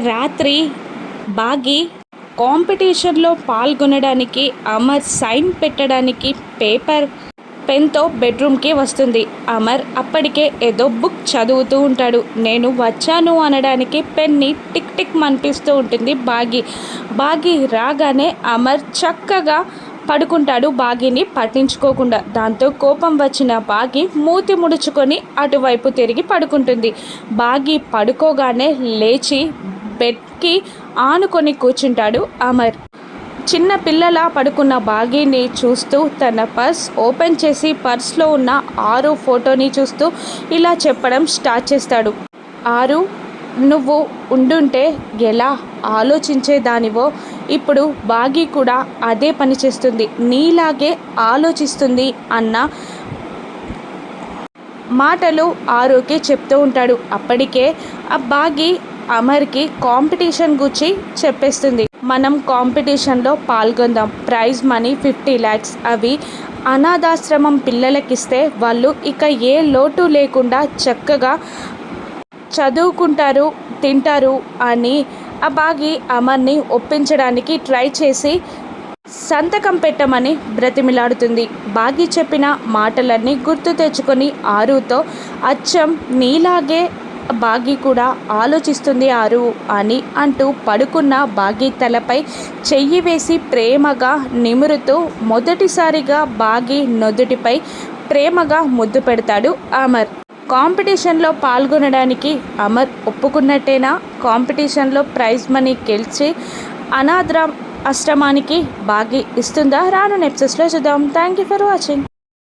రాత్రి బాగి కాంపిటీషన్లో పాల్గొనడానికి అమర్ సైన్ పెట్టడానికి పేపర్ పెన్తో బెడ్రూమ్కి వస్తుంది. అమర్ అప్పటికే ఏదో బుక్ చదువుతూ ఉంటాడు. నేను వచ్చాను అనడానికి పెన్ని టిక్ టిక్ మనిపిస్తూ ఉంటుంది బాగి. బాగి రాగానే అమర్ చక్కగా పడుకుంటాడు బాగిని పట్టించుకోకుండా. దాంతో కోపం వచ్చిన బాగి మూతి ముడుచుకొని అటువైపు తిరిగి పడుకుంటుంది. బాగి పడుకోగానే లేచి బెడ్కి ఆనుకొని కూర్చుంటాడు అమర్. చిన్న పిల్లలా పడుకున్న బాగీని చూస్తూ తన పర్స్ ఓపెన్ చేసి పర్స్లో ఉన్న ఆరు ఫోటోని చూస్తూ ఇలా చెప్పడం స్టార్ట్ చేస్తాడు. ఆరు నువ్వు ఉండుంటే ఎలా ఆలోచించేదానివో ఇప్పుడు బాగీ కూడా అదే పని చేస్తుంది. నీలాగే ఆలోచిస్తుంది అన్న మాటలు ఆరోకే చెప్తూ ఉంటాడు. అప్పటికే ఆ బాగి అమర్కి కాంపిటీషన్ గురించి చెప్పేస్తుంది. మనం కాంపిటీషన్లో పాల్గొందాం. Prize money fifty lakhs. అవి అనాథాశ్రమం పిల్లలకిస్తే వాళ్ళు ఇక ఏ లోటు లేకుండా చక్కగా చదువుకుంటారు తింటారు అని ఆ బాగి అమర్ని ఒప్పించడానికి ట్రై చేసి సంతకం పెట్టమని బ్రతిమిలాడుతుంది. బాగి చెప్పిన మాటలన్నీ గుర్తు తెచ్చుకొని ఆరుతో అచ్చం నీలాగే బాగి కూడా ఆలోచిస్తుంది ఆరు అని అంటూ పడుకున్న బాగి తలపై చెయ్యి వేసి ప్రేమగా నిమురుతూ మొదటిసారిగా బాగి నొదుటిపై ప్రేమగా ముద్దు పెడతాడు అమర్. కాంపిటీషన్లో పాల్గొనడానికి అమర్ ఒప్పుకున్నట్టేనా? కాంపిటీషన్లో ప్రైజ్ మనీ గెలిచి అనాథ్ర ఆశ్రమానికి బాగి ఇస్తుందా? రాను నెప్సెస్లో చూద్దాం. Thank you for watching.